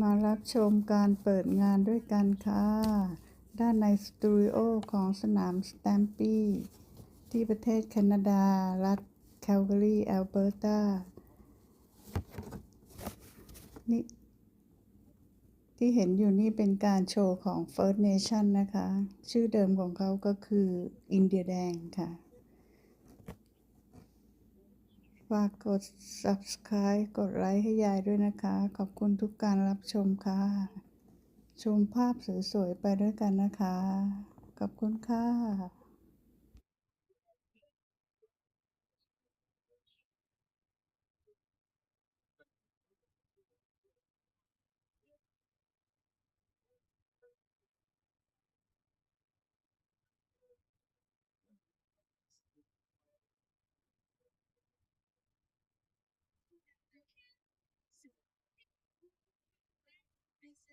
มารับชมการเปิดงานด้วยกันค่ะ ด้านในสตูดิโอของสนามสแตมปี้ที่ประเทศแคนาดา รัฐแคลการีแอลเบอร์ตานี่ที่เห็นอยู่นี่เป็นการโชว์ของ First Nation นะคะ ชื่อเดิมของเขาก็คืออินเดียแดงค่ะ ฝากกด subscribe กดไลค์ให้ยายด้วยนะคะ ขอบคุณทุกการรับชมค่ะ ชมภาพสวยๆไปด้วยกันนะคะ ขอบคุณค่ะ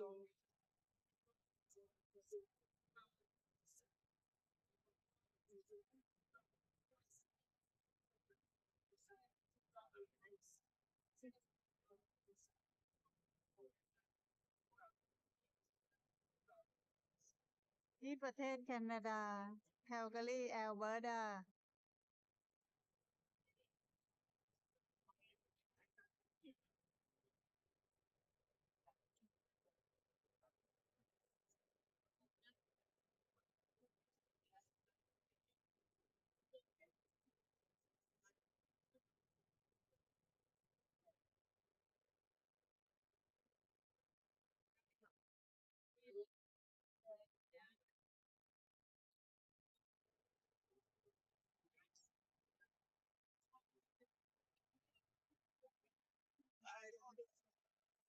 ที่ประเทศแคนาดาแคลการีแอลเบอร์ตา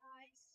Bye.